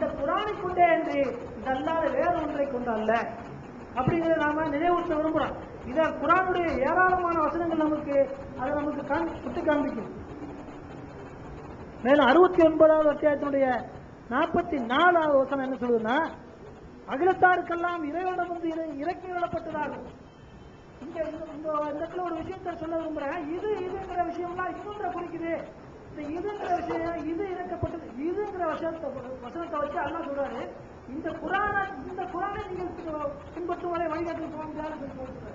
இந்த குரானை கொண்டே என்று இதல்லாத வேற ஒன்றை கொண்டு அல்ல அப்படிங்கிறத நாம நினைவுறுத்த விரும்புகிறோம் இத குரானுடைய ஏராளமான வசனங்கள் நமக்கு அதை நமக்கு காண் சுட்டி காண்பிக்கும். மேலும் அறுபத்தி ஒன்பதாவது அத்தியாயத்தினுடைய நாற்பத்தி நாலாவது வசனம் என்ன சொல்லுதுன்னா அகிலத்தாருக்கெல்லாம் இறைவனம் வந்து இறக்கி விடப்பட்டதாகும் இங்க இந்த இடத்துல ஒரு விஷயத்தை சொல்ல விரும்புறேன். இது இதுங்கிற விஷயம்லாம் இன்னொன்றை குறிக்குது. இதுங்கிற விஷயம் இது இறக்கப்பட்டது இதுங்கிற வசனத்தை வசனத்தை வச்சு அண்ணா சொல்றாரு இந்த குரான இந்த குரானை நீங்கள் பின்பற்றும் வரை வழிகாட்டு போக முடியாதுன்னு சொல்லி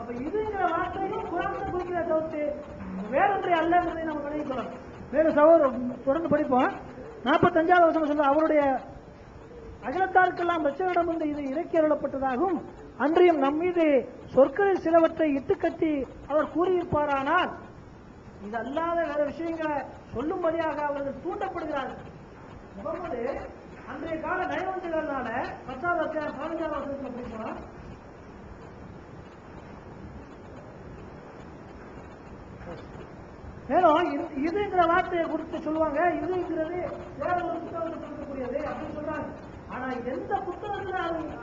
அப்ப இதுங்கிற வார்த்தையும் குரானை குறிக்கிற தவிர்த்து வேறொன்றை அல்லங்கிறதை நம்ம விளங்கிக் கொள்ளணும். வேறு சகோதரர் தொடர்ந்து படிப்போம். நாற்பத்தஞ்சாவது வசனம் சொல்ல அவருடைய அகலத்தாருக்கெல்லாம் ரச்சகரிடம் வந்து இது இறக்கி அருளப்பட்டதாகவும் அன்றையும் நம் மீது சொற்களில் சிலவற்றை இட்டுக்கட்டி அவர் கூறியிருப்பாரானால் இது அல்லாத வேற விஷயங்களை சொல்லும்படியாக அவர்கள் தூண்டப்படுகிறார்கள். முகமது அன்றைய கால நயவஞ்சகர்களால பத்தாம் அத்தியாயம் பதினஞ்சாம் வருஷத்துல படிப்போம் மேலும் இது- இதுங்கிற வார்த்தையை குறித்து சொல்லுவாங்க இதுங்கிறது வேற ஒரு புத்தகத்தை இருக்கக்கூடியது அப்படின்னு சொல்றாங்க. ஆனா எந்த புத்தகத்துல அவங்க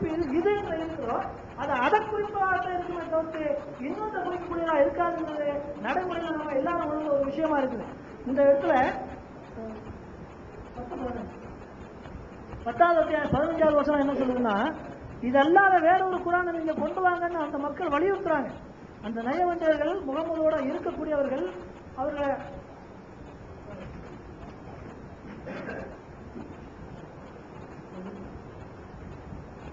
குறிப்பு இது என்று இருக்கிறோ அது அதை குறிப்பாக இருக்குமே தவிர்த்து இன்னொன்று குறிக்கக்கூடியதா இருக்காதுங்கிறது நடைமுறையில் நம்ம எல்லாரும் ஒரு விஷயமா இருக்குது. இந்த இடத்துல பத்தாவது அத்தியாயம் பதினஞ்சாவது வருஷம் என்ன சொல்லுதுன்னா இதல்லாத வேற ஒரு குரானை நீங்க கொண்டு வாங்கன்னு அந்த மக்கள் வலியுறுத்துறாங்க. அந்த நயவஞ்சகர்கள் முகமதோட இருக்கக்கூடியவர்கள் அவர்களை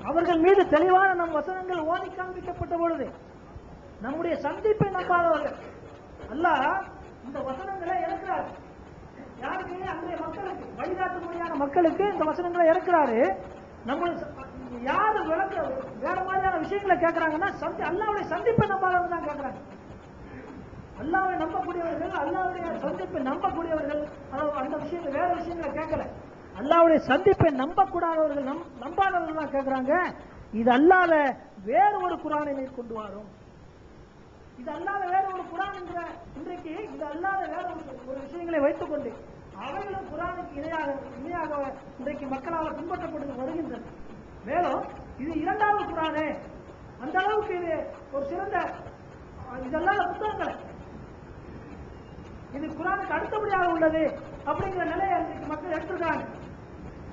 அவர்கள் மீது தெளிவான நம் வசனங்கள் ஓதி காண்பிக்கப்பட்ட பொழுது நம்முடைய சந்திப்பை நம்பாதவர்கள். அல்ல இந்த வசனங்களை இறக்குறாரு. யாருக்கு அன்றைய மக்களுக்கு வழிகாட்டும்படியான மக்களுக்கு இந்த வசனங்களை இறக்குறாரு. நம்ம யாரு விளக்க வேற மாதிரியான விஷயங்களை கேட்கறாங்கன்னா சந்தி அல்லாவுடைய சந்திப்பை நம்பாதவங்க தான் கேட்கறாங்க அல்லாவை நம்பக்கூடியவர்கள் அல்லாவுடைய சந்திப்பை நம்பக்கூடியவர்கள். அதாவது அந்த விஷயங்கள் வேற விஷயங்களை கேட்கல அல்லாவுடைய சந்திப்பை நம்பக்கூடாதவர்கள் நம் நம்பாதவர்கள் தான் கேட்கறாங்க இது அல்லாத வேற ஒரு குரானை நீர் கொண்டு வரும். இது அல்லாத வேற ஒரு குரான் என்ற இன்றைக்கு இது அல்லாத வேற ஒரு ஒரு விஷயங்களை வைத்துக்கொண்டு அவைகளும் குரானுக்கு இணையாக இணையாக இன்றைக்கு மக்களால் பின்பற்றப்பட்டு வருகின்றன மேலும் இது இரண்டாவது குரானே. அந்த அளவுக்கு இது ஒரு சிறந்த இதெல்லாம் புத்தகங்கள். இது குரானுக்கு அடுத்தபடியாக உள்ளது அப்படிங்கிற நிலையை இன்றைக்கு மக்கள் எடுத்திருக்காங்க.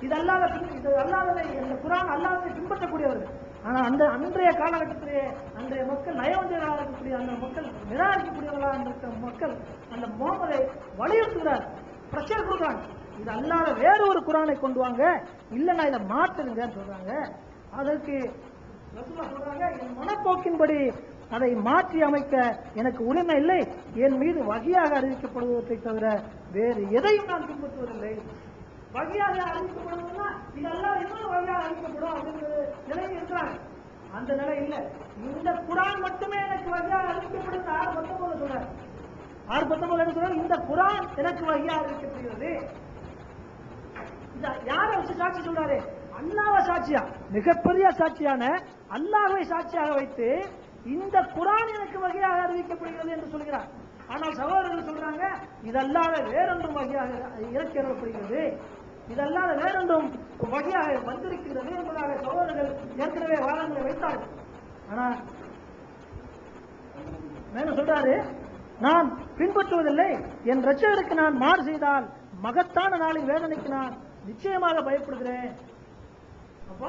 இது அல்லாத இது அல்லாததை இந்த குரான் அல்லாததை பின்பற்றக்கூடியவர்கள். ஆனால் அந்த அன்றைய காலகட்டத்திலே அன்றைய மக்கள் நயவஞ்சகர்களாக இருக்கக்கூடிய அந்த மக்கள் நிராகரிக்கக்கூடியவர்களாக இருக்க மக்கள் அந்த முகமதை வலியுறுத்துகிறார். பிரச்சனை கொடுக்குறாங்க. இது அல்லாத வேற ஒரு குரானை கொண்டு வாங்க. இல்லைன்னா இதை மாற்றுங்கன்னு சொல்றாங்க. அதற்கு சொல்றாங்க என் மனப்போக்கின்படி அதை மாற்றி அமைக்க எனக்கு உரிமை இல்லை. என் மீது வகையாக அறிவிக்கப்படுவதை தவிர வேறு எதையும் நான் பின்பற்றுவதில்லை. வகையாக அறிவிக்கப்படுவதுன்னா இதெல்லாம் இன்னொரு வகையாக அறிவிக்கப்படும் அப்படிங்கிற நிலையில் இருக்கிறாங்க. அந்த நிலை இல்லை. இந்த குரான் மட்டுமே எனக்கு வழியாக அறிவிக்கப்படுது ஆறு பத்தொன்பது சொல்றாரு ஆறு பத்தொன்பது என்ன சொல்றாரு இந்த குரான் எனக்கு வழியாக அறிவிக்கப்படுகிறது இத யார வச்சு சாட்சி சொல்றாரு? அல்லாஹ்வை சாட்சியா? மிகப்பெரிய சாட்சியான அல்லாவை சாட்சியாக வைத்து இந்த குரான் எனக்கு வகையாக அறிவிக்கப்படுகிறது என்று சொல்கிறார். ஆனால் சகோதரர்கள் சொல்றாங்க இதல்லாத வேறொன்றும் வகையாக இறக்கி அருளப்படுகிறது இதெல்லாம் வேறொன்றும் வகையாக வந்திருக்கிறது என்பதாக சகோதரர்கள் ஏற்கனவே வாதங்களை வைத்தார்கள். ஆனா மேலும் சொல்றாரு நான் பின்பற்றுவதில்லை. என் ரச்சகருக்கு நான் மாறு செய்தால் மகத்தான நாளின் வேதனைக்கு நான் நிச்சயமாக பயப்படுகிறேன். அப்போ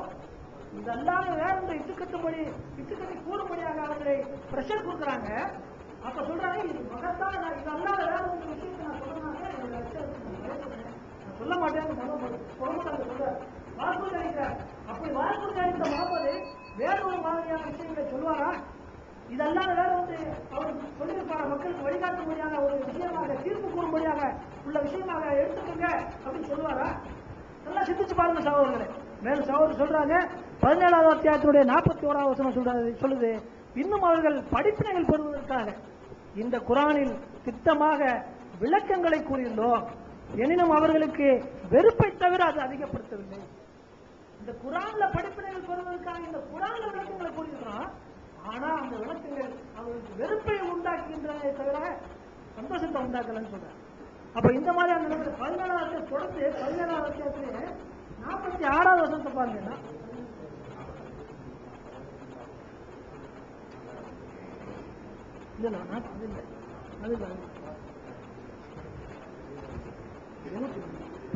இதெல்லாம் வேற ஒன்று இட்டுக்கட்டும்படி இட்டுக்கட்டி கூறும்படியாக அவர்களை பிரஷர் கொடுக்குறாங்க. அப்ப சொல்றாங்க இது மகத்தான இதெல்லாம் வேற விஷயத்தை நான் சொல்றேன் என்னோட ரட்சகருக்கு நான் பயப்படுறேன். நான் சொல்ல மாட்டேன்னு முகமது முகமது அப்படி வாக்குறுதி அளித்த வேற ஒரு மாதிரியான விஷயங்களை சொல்லுவாரா? இதெல்லாம் வேற வந்து அவர் சொல்லியிருப்பார? மக்களுக்கு வழிகாட்டும்படியான ஒரு விஷயமாக தீர்ப்பு கூறும்படியாக உள்ள விஷயமாக எடுத்துக்கோங்க அப்படின்னு சொல்லுவாரா? நல்லா சிந்திச்சு பாருங்க சகோதரர்களே. மேலும் சகோதரர் சொல்றாங்க பதினேழாவது அத்தியாயத்தினுடைய நாற்பத்தி ஓராவது வசனம் சொல்றது சொல்லுது இன்னும் அவர்கள் படிப்பினைகள் பெறுவதற்காக இந்த குரானில் திட்டமாக விளக்கங்களை கூறியிருந்தோம். எனினும் அவர்களுக்கு வெறுப்பை தவிர அது அதிகப்படுத்தவில்லை. இந்த குரான்ல படிப்பினைகள் பெறுவதற்காக இந்த குரான்ல விளக்கங்களை கூறுகிறான் ஆனா அந்த விளக்கங்கள் அவர்களுக்கு வெறுப்பை உண்டாக்குகின்றதை தவிர சந்தோஷத்தை உண்டாக்கலன்னு சொல்றாங்க அப்ப இந்த மாதிரியான நிலைமையில பதினேழாவது தொடர்ந்து பதினேழாவது வருஷத்தை பாருங்கன்னா இல்ல இல்ல, நான் அது இல்லை. அது இல்லை இருபத்தி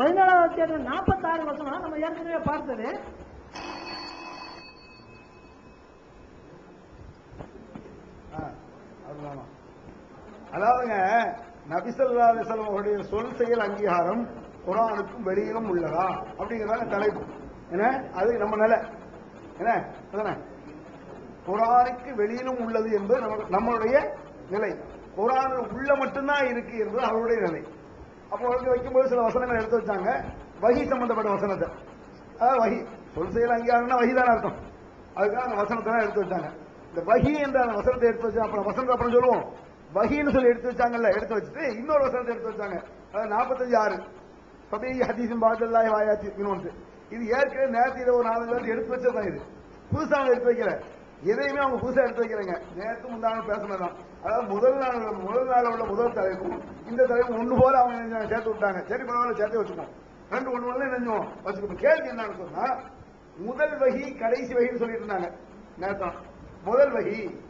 மூணு. பதினாலாவது அத்தியாயம் நாற்பத்தாறு வசனம் நம்ம ஏற்கனவே பார்த்தது. ஆ, அதாவதுங்க நபிசல்லா அலிஸ்லாம் அவருடைய சொல் செயல் அங்கீகாரம் குரானுக்கும் வெளியிலும் உள்ளதா? அப்படிங்கிறதாங்க தலைப்பு. என்ன? அது நம்ம நிலை. என்ன? அதானே? குரானுக்கு வெளியிலும் உள்ளது என்பது நம்ம- நம்மளுடைய நிலை. குரான் உள்ள மட்டும்தான் இருக்கு என்பது அவருடைய நிலை. அப்போ வந்து வைக்கும்போது சில வசனங்கள் எடுத்து வச்சாங்க. வகி சம்பந்தப்பட்ட வசனத்தை. அதாவது வகி. சொல் செயல் அங்கீகாரம்னா வகி தானே அர்த்தம். அதுக்காக அந்த வசனத்தை தான் எடுத்து வச்சாங்க. இந்த வகி என்ற அந்த வசனத்தை எடுத்து வச்சு அப்புறம் வசனத்தை அப்புறம் சொல்லுவோம். வகின்னு சொல்லி எடுத்து வச்சாங்கல்ல எடுத்து வச்சுட்டு இன்னொரு வசனத்தை எடுத்து வச்சாங்க. அதாவது நாற்பத்தஞ்சு ஆறு சபை ஹதீசும் பாதல்லாய் வாயாச்சு இன்னொன்று. இது ஏற்கனவே நேரத்தில் ஒரு நாலு பேர் எடுத்து வச்சதுதான் இது. புதுசாக எடுத்து வைக்கிறேன் எதையுமே அவங்க புதுசாக எடுத்து வைக்கிறேங்க நேற்று முந்தான பேசினதான் அதாவது முதல் நாள் முதல் நாள் உள்ள முதல் தலைப்பும் இந்த தலைப்பும் ஒன்று போல அவங்க சேர்த்து விட்டாங்க. சரி பரவாயில்ல சேர்த்து வச்சுக்கோம் ரெண்டு ஒன்று ஒன்று நினைஞ்சோம் வச்சுக்கோம் கேள்வி என்னன்னு சொன்னா முதல் வகி கடைசி வகின்னு சொல்லிட்டு இருந்தாங்க. நேத்தான். முதல் வகி.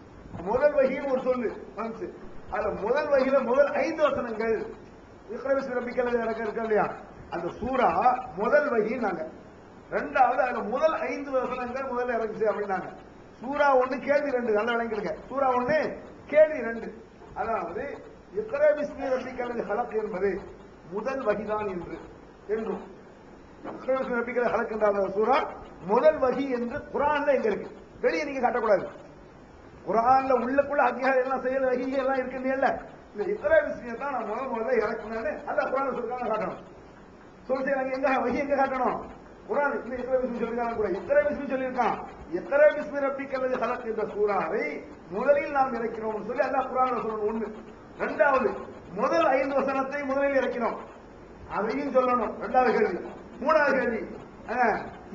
முதல் வகின்னு ஒரு சொல்லு வந்துச்சு. அதுல முதல் வகையில் முதல் ஐந்து வசனங்கள். விக்ரமிஸ் நம்பிக்கை எனக்கு இருக்கு இல்லையா? அந்த சூறா முதல் வகின்னாங்க. ரெண்டாவது அதுல முதல் ஐந்து வசனங்கள் முதல்ல இறங்குச்சு அப்படின்னாங்க. சூரா ஒண்ணு கேள்வி ரெண்டு. நல்ல விளங்கிடுங்க. சூரா ஒண்ணு கேள்வி ரெண்டு. அதாவது இக்ரமிஸ்மி ரப்பிக்கல் ஹலக் என்பது முதல் வகிதான் என்று என்றும். இக்ரமிஸ்மி ரப்பிக்கல் ஹலக் என்ற சூரா முதல் வகி என்று குரான்ல எங்க இருக்கு. வெளியே நீங்க காட்டக்கூடாது. குரான்ல உள்ளக்குள்ள அத்தியாயம் எல்லாம் செயல் வகி எல்லாம் இருக்கு இல்ல. இந்த இத்தர விஷயம் தான் நான் முதல் முதல்ல இறக்குனேன்னு அல்ல குரான் சொல்லிருக்காங்க காட்டணும். சொல்லி அங்க எங்க வகி எங்க காட்டணும்? குரான் இந்த இத்தர விஷயம் சொல்லிருக்காங்க கூட இத்தர விஷயம் சொல்லியிருக்கான்? இத்தர விஸ்மி ரப்பிக்கிறது ஹலக் என்ற சூறாவை முதலில் நாம் இறக்கிறோம் சொல்லி அல்லா குரான் சொல்லணும் ஒண்ணு. ரெண்டாவது முதல் ஐந்து வசனத்தை முதலில் இறக்கிறோம் அதையும் சொல்லணும். ரெண்டாவது கேள்வி. மூணாவது கேள்வி.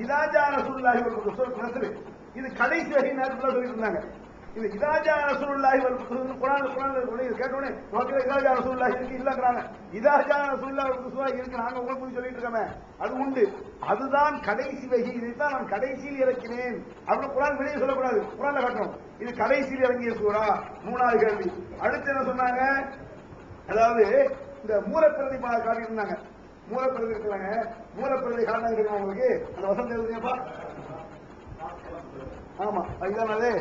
இதாஜா ரசூல்லாஹி ஒரு சொல் இது கடைசி வகை நேரத்தில் சொல்லிட்டு இருந்தாங்க. இது இதாஜா ரசூலுல்லாஹி வல் ரசூல் குரான் கேட்ட சொல்லி கேட்டோனே மக்கள் இதாஜா ரசூலுல்லாஹி இருக்கு இல்லங்கறாங்க இதாஜா ரசூலுல்லாஹி வல் குசுவா இருக்கு நாங்க உங்களுக்கு போய் சொல்லிட்டு இருக்கோமே. அது உண்டு. அதுதான் கடைசி வகை. இதைத்தான் நான் கடைசியில் இறக்கினேன். அப்படின்னு குரான் வெளியே சொல்லக்கூடாது. குர்ஆன்ல காட்டணும் இது கடைசியில் இறங்கிய சூரா மூணாவது கேள்வி. அடுத்து என்ன சொன்னாங்க? அதாவது இந்த மூலப்பிரதி பா- காட்டியிருந்தாங்க மூலப்பிரதி இருக்கிறாங்க மூலப்பிரதி காட்டினாங்க தெரியுமா உங்களுக்கு? அந்த வசந்த எழுதுங்கப்பா ஆமா. அதுதான் அது.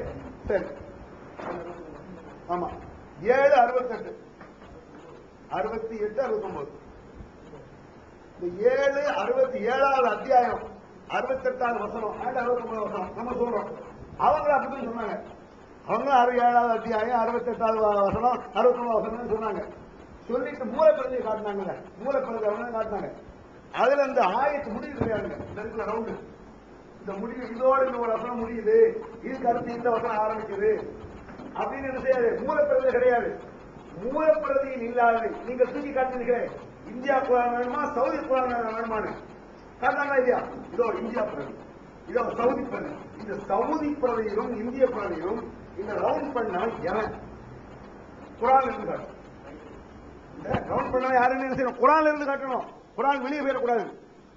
சரி. ஆமா. ஏழு அறுபத்தெட்டு. அறுபத்தி எட்டு அறுபத்தொன்பது இந்த ஏழு அறுபத்தி ஏழாவது அத்தியாயம் அறுபத்தெட்டாவது வசனம். அறுபத்தி அறுபத்தொன்பது வசனம்? நம்ம சொல்றோம். அவங்க அப்படின்னு சொன்னாங்க. அவங்க அறு ஏழாவது அத்தியாயம் அறுபத்தெட்டாவது வசனம் அறுபத்தொன்பது வசனம் சொன்னாங்க. சொல்லிட்டு மூலப்பிரதியை காட்டினாங்கல்ல மூலப்பிரதி அவங்க காட்டினாங்க. அதுல இந்த ஆயத்து முடிவு கிடையாதுங்க. இந்த ரவுண்டு இந்த முடிவு இதோட இந்த ஒரு வசனம் முடியுது. இதுக்கு அடுத்து இந்த வசனம் ஆரம்பிக்குது. அப்படின்னு என்ன செய்யாது? மூலப்பிரதி கிடையாது. மூலப்பிரதியில் இல்லாதது நீங்க தூக்கி காட்டுறீங்க இந்தியா குரான் வேணுமா? சவுதி குரான் வேணுமானு காட்டாங்களா இல்லையா இதோ இந்தியா பிரதி இதோ சவுதி பிரதி இந்த சவுதி பிரதியிலும் இந்திய பிரதியிலும் இந்த ரவுண்ட் பண்ணால் எவன் குரான் இருந்து காட்டும். ரவுண்ட் பண்ணா யாருன்னு என்ன செய்யணும்? குரான் இருந்து காட்டணும். குரான் வெளியே போயிடக்கூடாது.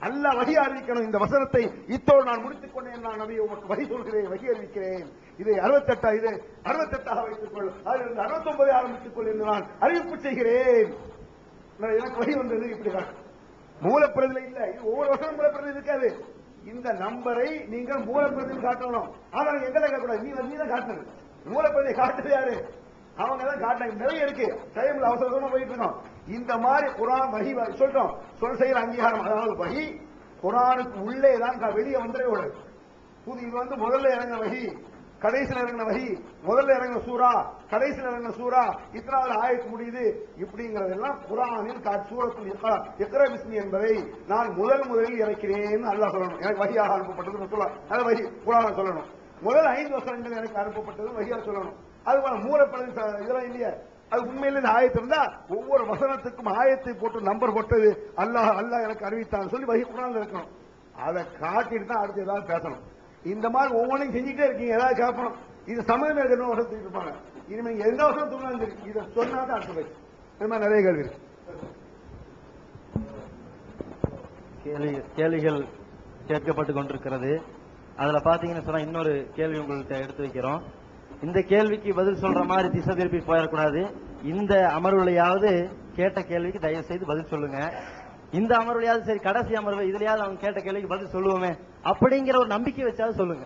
அல்ல வகி அறிவிக்கணும். இந்த வசனத்தை இத்தோடு நான் முடித்துக் கொண்டேன். நான் நபி உமக்கு வகி சொல்கிறேன் வகி அறிவிக்கிறேன். இதை அறுபத்தெட்டா இது அறுபத்தெட்டாக வைத்துக் கொள் அதிலிருந்து அறுபத்தொன்பதை ஆரம்பித்துக் கொள் என்று நான் அறிவிப்பு செய்கிறேன். எனக்கு வழி வந்தது இப்படிதான் மூலப்பிரதில இல்ல. இது ஒவ்வொரு வருஷம் மூலப்பிரதி இருக்காது. இந்த நம்பரை நீங்கள் மூலப்பிரதியில் காட்டணும். ஆனால் எங்களை கேட்கக்கூடாது நீ வந்து தான் காட்டுறது. மூலப்பிரதியை காட்டுறது யாரு? அவங்க தான் காட்டாங்க நிறைய இருக்கு. டைம்ல அவசரமா போயிட்டு இருக்கோம். இந்த மாதிரி குரான் வகி சொல்றோம். சொல் செயல் அங்கீகாரம் அதாவது வகி குரானுக்கு உள்ளே தான் வெளியே வந்துடவே கூடாது. புது இது வந்து முதல்ல இறங்க வகி. கடைசியில் இறங்கின வகி முதல்ல இறங்கின சூரா கடைசியில் இறங்கின சூரா இத்தனாவது ஆயத்து முடியுது. இப்படிங்கிறதெல்லாம் குரானில் சூரத்தில் சூரத்துல் இக்ரா என்பதை நான் முதல் முதலில் இறக்கிறேன் அல்லாஹ் சொல்லணும். எனக்கு வகியாக அனுப்பப்பட்டது சொல்லலாம். அதை வகி குரான சொல்லணும். முதல் ஐந்து வருஷங்கள் எனக்கு அனுப்பப்பட்டது வகியா சொல்லணும். அது போல மூலப்பழம் இதெல்லாம் இல்லையா. அது உண்மையில இந்த ஆயத்து இருந்தா ஒவ்வொரு வசனத்துக்கும் ஆயத்தை போட்டு நம்பர் போட்டது அல்லாஹ் அல்லாஹ் எனக்கு அறிவித்தான் சொல்லி வகி குரான் இருக்கணும். அதை காட்டிட்டு தான் அடுத்து ஏதாவது பேசணும். இந்த மாதிரி ஒவ்வொன்றையும் செஞ்சுட்டே இருக்கீங்க. ஏதாவது கேட்பணும் இது சமயம் இருக்கணும் வருஷம் தூக்கிட்டு இனிமேல் எந்த வருஷம் தூங்கினாலும் இதை சொன்னா தான் அடுத்த பேச்சு இந்த மாதிரி நிறைய கேள்வி இருக்கு. கேள்விகள் கேட்கப்பட்டு கொண்டிருக்கிறது. அதுல பார்த்தீங்கன்னா சொன்னால் இன்னொரு கேள்வி உங்கள்கிட்ட எடுத்து வைக்கிறோம். இந்த கேள்விக்கு பதில் சொல்ற மாதிரி திசை திருப்பி போயிடக்கூடாது. இந்த அமர்வுலையாவது கேட்ட கேள்விக்கு தயவு செய்து பதில் சொல்லுங்க. இந்த அமர்வுலையாவது சரி கடைசி அமர்வு இதுலயாவது அவங்க கேட்ட கேள்விக்கு பதில் சொல்லுவோமே. அப்படிங்கிற ஒரு நம்பிக்கை வச்சாவது சொல்லுங்க.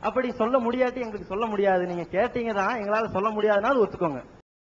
அப்படி சொல்ல முடியாட்டி எங்களுக்கு சொல்ல முடியாது. நீங்க கேட்டீங்க தான் எங்களால சொல்ல முடியாதுன்னா ஒத்துக்கோங்க.